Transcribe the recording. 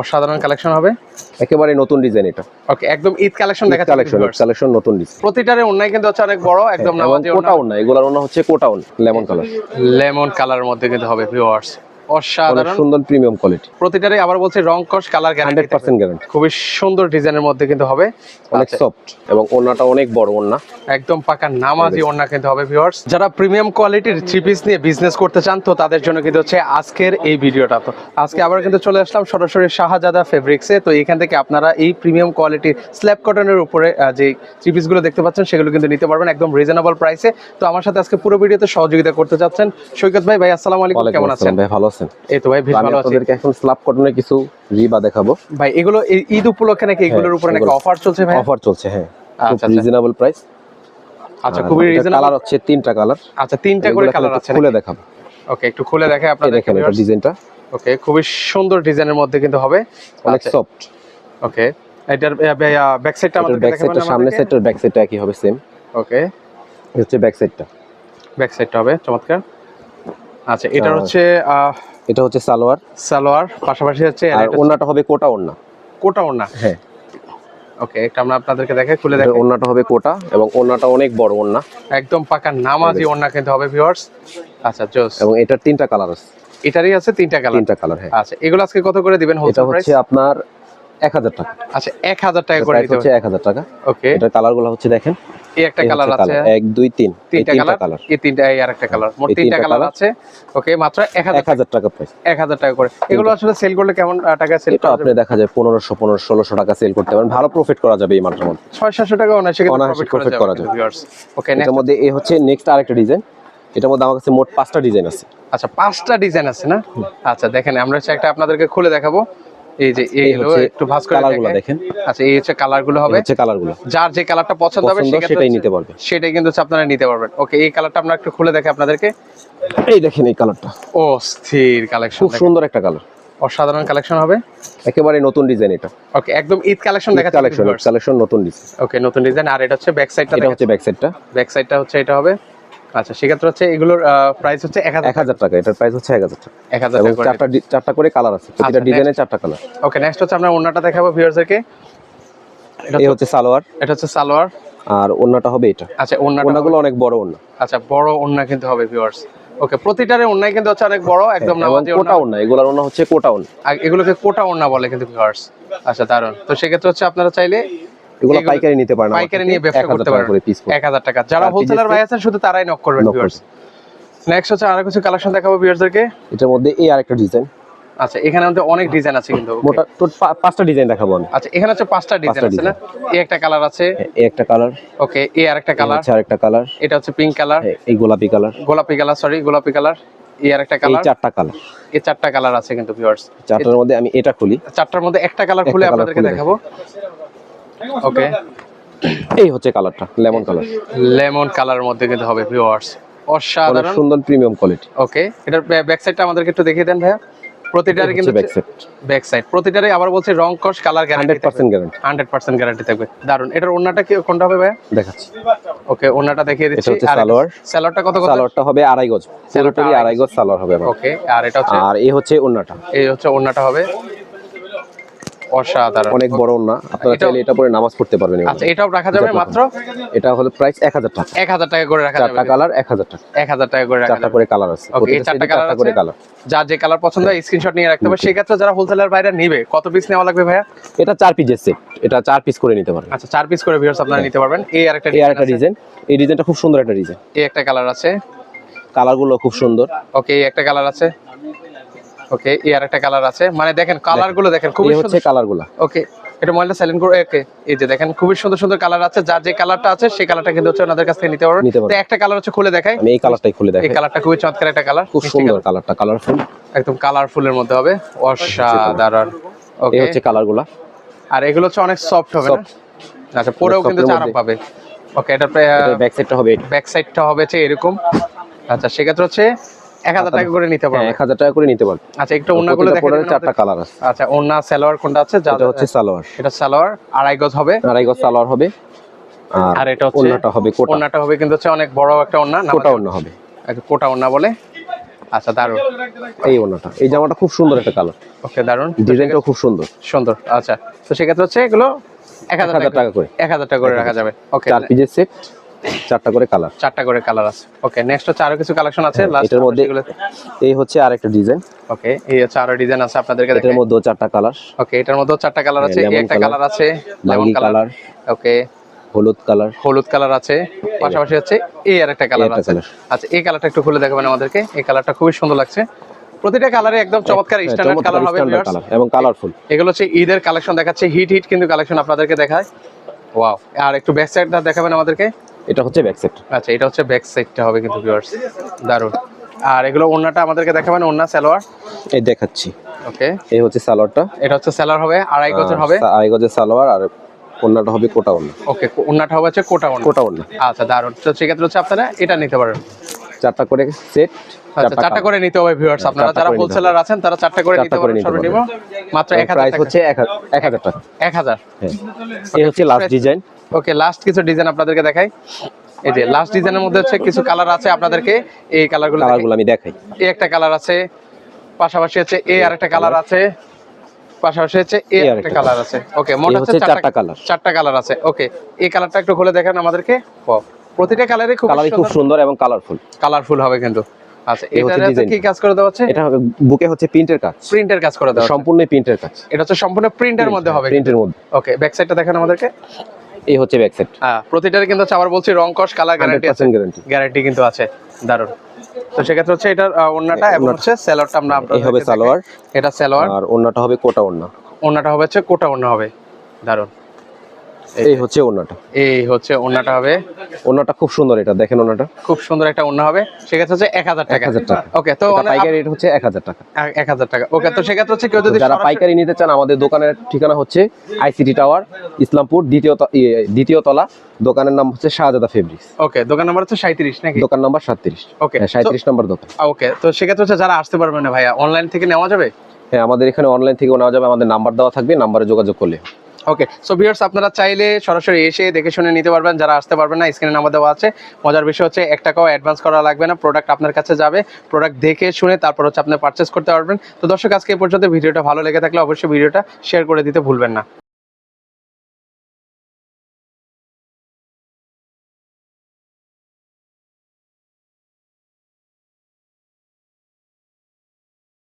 অসাধারণ কালেকশন হবে। একেবারে নতুন ডিজাইন এটা। ওকে একদম ঈদ কালেকশন দেখা কালেকশন কালেকশন নতুন ডিজাইন প্রতিটারে অন্যায় কিন্তু হচ্ছে অনেক বড় একদম এবং নামাজি কোটাউন না এগুলার হচ্ছে কোটাউন লেমন কালার লেমন কালারের মধ্যে কিন্তু হবে ভিউয়ার্স অসাধারণ। সুন্দর প্রিমিয়াম কোয়ালিটি প্রতিটারে আবার বলছে রং কস colour guarantee hundred percent guarantee খুবই সুন্দর ডিজাইনের মধ্যে কিন্তু হবে। অনেক আচ্ছা, সফট এবং ওনাটা অনেক বড় ওনা একদম পাকা নামাজি ওড়না কিন্তু হবে ভিউয়ার্স যারা প্রিমিয়াম কোয়ালিটির থ্রি পিস নিয়ে বিজনেস করতে চান তো তাদের জন্য কিন্তু হচ্ছে আজকের এই ভিডিওটা। তো আজকে আবার কিন্তু চলে আসলাম সরাসরি শাহজাদা ফেব্রিক্সে তো এখান থেকে আপনারা এই প্রিমিয়াম কোয়ালিটির স্ল্যাব কটনের উপরে যে থ্রি পিসগুলো দেখতে পাচ্ছেন সেগুলো কিন্তু নিতে পারবেন একদম রিজনেবল প্রাইসে তো আমার সাথে আজকে পুরো ভিডিওতে সহযোগিতা করতে চাচ্ছেন সৈকত ভাই। ভাই আসসালামু আলাইকুম। কেমন আছেন? ভাই ভালো আছেন? এই তো ভাই বেশ ভালো আছি। আপনাদেরকে এখন স্ল্যাব কটনের কিছু রিবা দেখাবো। ভাই এগুলো ঈদ উপলক্ষে নাকি এগুলোর উপরে নাকি অফার চলছে ভাই? অফার চলছে হ্যাঁ। আচ্ছা, আচ্ছা। রিজনেবল প্রাইস আচ্ছা খুবই রিজনেবল কালার হচ্ছে তিনটা কালার আচ্ছা তিনটা করে কালার আছে খুলে দেখাবো। ওকে একটু খুলে দেখে এই আপনাদের দেখেন এটা ডিজাইনটা। ওকে খুবই সুন্দর ডিজাইনের মধ্যে কিন্তু হবে। অনেক আচ্ছা, সফট ওকে এটার ব্যাক সাইডটা আমাদের ব্যাক সাইডটা সামনে সাইডটার ব্যাক সাইডটা একই হবে সেম ওকে হচ্ছে ব্যাক সাইডটা ব্যাক সাইডটা হবে চমৎকার। আচ্ছা আহ, হচ্ছে এটা হচ্ছে সালোয়ার। সালোয়ার পাশাপাশি হচ্ছে আর ওনাটা হবে কোটা ওন্না কোটা ওড়না? হ্যাঁ। ওকে এটা আমরা আপনাদেরকে দেখে খুলে এটার দেখে ওন্নাটা হবে কোটা এবং ওন্নাটা অনেক বড় ওন্না একদম পাকা নামাজি ওড়না কিন্তু হবে ভিউয়ার্স আচ্ছা জোস। এবং এটার তিনটা কালার আছে। এটারই আছে তিনটা কালার? তিনটা কালার হ্যাঁ। আচ্ছা এগুলো আজকে কত করে দিবেন এটা হোলসেল প্রাইস হচ্ছে আপনার এক হাজার টাকা। আচ্ছা এক হাজার টাকা করে দিতে হচ্ছে হবে। এক হাজার টাকা। ওকে। এটার কালারগুলো হচ্ছে দেখেন। এই একটা কালার আছে। colour, এক দুই তিন। এই তিনটা তিনটা কালার? কালার। এই তিনটা এই আরেকটা কালার। মোট তিনটা তিনটা কালার আছে। ওকে মাত্র এক হাজার এক হাজার টাকা প্রাইস এক হাজার টাকা করে। এগুলো আসলে সেল করলে কেমন টাকা সেল এটা আপনি দেখা যায় পনেরোশো পনেরো ষোলোশো টাকা সেল করতে পারেন। ভালো প্রফিট করা যাবে এই মাত্রার মধ্যে। ছয় সাতশো টাকা অনায়াসে কিন্তু অনায়াসে করা যাবে যাবে। ওকে মধ্যে এই হচ্ছে নেক্সট আরেকটা ডিজাইন এটার মধ্যে আমার কাছে মোট পাঁচটা ডিজাইন আছে। আচ্ছা পাঁচটা ডিজাইন আছে না? আচ্ছা দেখেন আমরা একটা আপনাদেরকে খুলে দেখাবো। এই যে এই এই হচ্ছে একটু ভাঁজ করে কালার দেখেন। আচ্ছা এই হচ্ছে কালার হবে। হচ্ছে কালার যার যে কালারটা পছন্দ হবে সেটাই নিতে পারবে সেটাই কিন্তু আপনারা নিতে পারবেন। ওকে এই কালারটা আমরা একটু খুলে দেখে আপনাদেরকে। এই দেখেন এই কালারটা ও স্থির কালেকশন খুব সুন্দর একটা কালার অসাধারণ কালেকশন হবে। একেবারে নতুন ডিজাইন এটা। ওকে একদম ঈদ কালেকশন দেখা কালেকশন কালেকশন নতুন ডিজাইন ওকে নতুন ডিজাইন আর এটা হচ্ছে ব্যাক সাইডটা এটা হচ্ছে ব্যাক সাইডটা ব্যাক সাইডটা হচ্ছে এটা হবে। আচ্ছা সেক্ষেত্রে হচ্ছে এগুলোর প্রাইস হচ্ছে এক হাজার টাকা এটার প্রাইস হচ্ছে এক হাজার টাকা। এক হাজার চারটা চারটা করে কালার আছে প্রতিটা আচ্ছা, ডিজাইনের চারটা কালার ওকে নেক্সট হচ্ছে আমরা ওন্নাটা দেখাবো ভিউয়ারদেরকে এটা হচ্ছে- সালোয়ার। এটা হচ্ছে সালোয়ার। আর ওন্নাটা হবে এটা। আচ্ছা ওন্নাটা ওন্নাগুলো অনেক বড় ওন্না আচ্ছা বড় ওন্না কিন্তু হবে ভিউয়ার্স। ওকে প্রতিটারে ওন্নাই কিন্তু হচ্ছে অনেক বড় একদম হ্যাঁ, নামাজি ওন্না কোটা ওন্না এগুলোর ওন্না হচ্ছে কোটা ওন্না এগুলোকে কোটা ওন্না বলে কিন্তু ভিউয়ার্স। আচ্ছা দারুণ তো সেক্ষেত্রে হচ্ছে আপনারা চাইলে এগুলো পাইকারি নিতে পারেন পাইকারি নিয়ে ব্যবসা করতে এক হাজার টাকা। যারা হোলসেলার ভাই আছেন শুধু তারাই নক করবেন ভিউয়ার্স নেক্সট হচ্ছে আরও কিছু কালেকশন দেখাবো এটার মধ্যে এই আরেকটা ডিজাইন আচ্ছা এখানে আমাদের অনেক ডিজাইন আছে কিন্তু মোটা পাঁচটা ডিজাইন দেখাবো আমি। আচ্ছা এখানে হচ্ছে পাঁচটা ডিজাইন আছে না? এই একটা কালার আছে। এই একটা কালার ওকে এই আরেকটা কালার আরেকটা কালার এটা হচ্ছে পিঙ্ক কালার এই গোলাপি কালার গোলাপি কালার সরি গোলাপি কালার এই আরেকটা এই কালার চারটা কালার এই চারটা কালার আছে কিন্তু ভিউয়ার্স চারটার মধ্যে আমি এটা খুলি। চারটার মধ্যে একটা কালার খুলে আপনাদেরকে দেখাবো। ওকে এই হচ্ছে কালারটা লেমন কালার। লেমন কালারের মধ্যে কিন্তু হবে ভিউয়ার্স অসাধারণ। সুন্দর প্রিমিয়াম কোয়ালিটি ওকে এটার ব্যাক সাইডটা আমাদেরকে একটু দেখিয়ে দেন ভাইয়া। প্রতিটারে কিন্তু ব্যাক সাইড ব্যাক সাইড প্রতিটারে আবার বলছে রং কস colour guarantee hundred percent guarantee hundred percent guarantee থাকবে। দারুণ এটার ওন্নাটা কি কোনটা হবে ভাইয়া? দেখাচ্ছি। ওকে ওন্নাটা দেখিয়ে দিচ্ছি। আর সালোয়ার। সালোয়ারটা কত কত? সালোয়ারটা হবে আড়াই গজ। আড়াই আড়াই গজ সালোয়ার হবে ওকে আর এটা হচ্ছে আর এই হচ্ছে ওন্নাটা এই হচ্ছে ওন্নাটা হবে। অসাধারণ। অনেক বড় ওন্না আপনারা চাইলে এটা পরে নামাজ পড়তে পারবেন আচ্ছা এটাও রাখা যাবে মাত্র? এটা হলো প্রাইস এক হাজার টাকা। এক হাজার টাকা করে রাখা যাবে। চারটা কালার এক হাজার টাকা। এক হাজার টাকা করে রাখা যাবে। করে কালার আছে। এই চারটা চারটা করে কালার যার যে কালার পছন্দ হয় স্ক্রিনশট নিয়ে রাখতে হবে। সেক্ষেত্রে যারা হোলসেলার বাইরে নিবে কত পিস নেওয়া লাগবে ভাইয়া? এটা চার পিসের সেট এটা চার পিস করে নিতে পারবেন। আচ্ছা চার পিস করে ভিউয়ার্স আপনারা নিতে পারবেন। এই আরেকটা এই আরেকটা ডিজাইন এই ডিজাইনটা খুব সুন্দর একটা ডিজাইন এই একটা কালার আছে। কালারগুলো খুব সুন্দর। ওকে এই একটা কালার আছে। ওকে এই আরেকটা কালার আছে। মানে দেখেন কালারগুলো দেখেন খুবই হচ্ছে কালারগুলা ওকে এটা মোবাইলটা সাইলেন্ট করে ওকে এই যে দেখেন খুবই সুন্দর সুন্দর কালার আছে। যার যে কালারটা আছে সেই কালারটা কিন্তু হচ্ছে ওনাদের কাছ থেকে নিতে পারবেন। তো একটা কালার হচ্ছে খুলে দেখাই। আমি এই কালারটাই খুলে এই কালারটা খুবই চমৎকার একটা কালার খুব সুন্দর কালারটা কালারফুল একদম কালারফুলের মধ্যে হবে। অসাধারণ। এই ওকে হচ্ছে কালারগুলা আর এগুলো হচ্ছে অনেক সফট হবে না? আচ্ছা পরেও কিন্তু আরাম পাবে। ওকে এটা ব্যাক সাইডটা হবে ব্যাক সাইডটা হবে হচ্ছে এরকম। আচ্ছা সেক্ষেত্রে হচ্ছে এক হাজার টাকা করে নিতে হ্যাঁ এক হাজার টাকা করে নিতে পারবেন। আচ্ছা একটু চারটা কালার আছে। আচ্ছা ওন্না সালোয়ার কোনটা আছে? যা হচ্ছে সালোয়ার। এটা সালোয়ার আড়াই গজ হবে। আড়াই গজ সালোয়ার হবে। আর আর এটা হচ্ছে ওন্নাটা হবে কোটা। ওন্নাটা হবে কিন্তু হচ্ছে অনেক বড় একটা ওন্না কোটা ওন্না হবে। একটা কোটা ওন্না বলে। আচ্ছা দারুণ এই ওনাটা এই জামাটা খুব সুন্দর একটা কালার ওকে দারুণ ডিজাইনটাও খুব সুন্দর। সুন্দর আচ্ছা। তো সেক্ষেত্রে হচ্ছে এগুলো এক হাজার 1000 টাকা করে। এক হাজার টাকা করে রাখা যাবে। ওকে চার সেট চারটা করে কালার চারটা করে কালার আছে। ওকে নেক্সট হচ্ছে আরও কিছু কালেকশন আছে। হ্যাঁ, এটার মধ্যে এই হচ্ছে আরেকটা ডিজাইন ওকে এই হচ্ছে আরও ডিজাইন আছে এটার মধ্যেও চারটা কালার ওকে এটার মধ্যেও চারটা কালার আছে। এই একটা কালার আছে লেমন কালার ওকে হলুদ কালার হলুদ কালার আছে। পাশাপাশি হচ্ছে এই আর একটা কালার আছে আচ্ছা এই কালারটা একটু খুলে দেখাবেন আমাদেরকে। এই কালারটা খুবই সুন্দর লাগছে। প্রতিটা কালারে একদম চমৎকার স্ট্যান্ডার্ড কালার হবে এবং কালারফুল এগুলো হচ্ছে ঈদের কালেকশন দেখাচ্ছে। হিট হিট কিন্তু কালেকশন আপনাদেরকে দেখায়। ওয়াও আর একটু ব্যাক সাইডটা দেখাবেন আমাদেরকে। এটা হচ্ছে ব্যাক সাইড আচ্ছা এটা হচ্ছে ব্যাক সাইডটা হবে কিন্তু ভিউয়ার্স দারুণ আর এগুলো ওন্নাটা আমাদেরকে দেখাবেন ওন্না সালোয়ার? এই দেখাচ্ছি। ওকে এই হচ্ছে সালোয়ারটা। এটা হচ্ছে সালোয়ার হবে আড়াই গজের হবে? আড়াই গজের সালোয়ার আর ওন্নাটা হবে কোটা ওন্না ওকে ওন্নাটা হবে হচ্ছে কোটা ওন্না কোটা ওন্না আচ্ছা দারুণ তো সেক্ষেত্রে হচ্ছে আপনারা এটা নিতে পারেন। চারটা করে সেট আচ্ছা চারটা করে নিতে হবে ভিউয়ার্স আপনারা যারা হোলসেলার আছেন তারা চারটা করে নিতে সর্বনিম্ন। মাত্র এক হাজার প্রাইস হচ্ছে এক হাজার- এক হাজার টাকা। এক হাজার? হ্যাঁ। এই হচ্ছে লাস্ট ডিজাইন ওকে লাস্ট কিছু ডিজাইন আপনাদেরকে দেখাই। এই যে লাস্ট ডিজাইনের মধ্যে হচ্ছে কিছু কালার আছে আপনাদেরকে। এই কালারগুলো কালারগুলো আমি দেখাই। এই একটা কালার আছে পাশাপাশি হচ্ছে এই আরেকটা কালার আছে। পাশাপাশি হচ্ছে এই আরেকটা আরেকটা কালার আছে। ওকে মোট হচ্ছে চারটা colour। চারটা কালার আছে। ওকে এই কালারটা একটু খুলে দেখেন আমাদেরকে। Wow, প্রতিটা কালারই খুব কালারই খুব সুন্দর। এবং কালারফুল কালারফুল হবে কিন্তু। আচ্ছা এটাতে কি কাজ করে দেওয়া হচ্ছে? এটা বুকে হচ্ছে প্রিন্টের কাজ। প্রিন্টের কাজ করে দেওয়া সম্পূর্ণ প্রিন্টের কাজ। এটা হচ্ছে সম্পূর্ণ প্রিন্টের মধ্যে হবে প্রিন্টের মধ্যে। ওকে ব্যাক সাইডটা দেখেন আমাদেরকে। এই হচ্ছে ব্যাক হ্যাঁ প্রতিটার কিন্তু আবার বলছি রং কস কালার গ্যারান্টি আছে। গ্যারান্টি গ্যারান্টি কিন্তু আছে। দারুণ তো সেক্ষেত্রে হচ্ছে এটার এবং হচ্ছে আমরা এই হবে সালোয়ার। এটা সেলোয়ার। আর ওন্নাটা হবে কোটা ওন্না হবে হচ্ছে কোটা হবে। দারুণ এই হচ্ছে ওন্নাটা এই হচ্ছে ওড়নাটা হবে। ওন্নাটা খুব সুন্দর এটা দেখেন ওন্নাটা খুব সুন্দর একটা ওড়না হবে। সেক্ষেত্রে হচ্ছে এক হাজার টাকা। 1000 টাকা। ওকে তো পাইকারি রেট হচ্ছে এক হাজার টাকা। এক- হাজার টাকা। ওকে তো সেক্ষেত্রে হচ্ছে কেউ যদি যারা পাইকারি নিতে চান আমাদের দোকানের ঠিকানা হচ্ছে আইসিটি টাওয়ার ইসলামপুর দ্বিতীয় ইয়ে, দ্বিতীয় তলা। দোকানের নাম হচ্ছে শাহজাদা ফেব্রিক্স। ওকে দোকান নাম্বার হচ্ছে সাঁত্রিশ নাকি? দোকান নাম্বার সাতত্রিশ ওকে হ্যাঁ সাঁত্রিশ নম্বর দোকান। ওকে তো সেক্ষেত্রে হচ্ছে যারা আসতে পারবে না ভাইয়া অনলাইন থেকে নেওয়া যাবে? হ্যাঁ আমাদের এখানে অনলাইন থেকে নেওয়া যাবে। আমাদের নাম্বার দেওয়া থাকবে নাম্বারে যোগাযোগ করলে ওকে সো ভিউয়ার্স আপনারা চাইলে সরাসরি এসে দেখে শুনে নিতে পারবেন, যারা আসতে পারবেন না স্ক্রিনে নাম্বার দেওয়া আছে। মজার বিষয় হচ্ছে, এক টাকাও অ্যাডভান্স করা লাগবে না প্রোডাক্ট আপনার কাছে যাবে প্রোডাক্ট দেখে শুনে তারপর হচ্ছে আপনি পারচেস করতে পারবেন। তো দর্শক, আজকে এই পর্যন্ত, ভিডিওটা ভালো লেগে থাকলে অবশ্যই ভিডিওটা শেয়ার করে দিতে ভুলবেন না।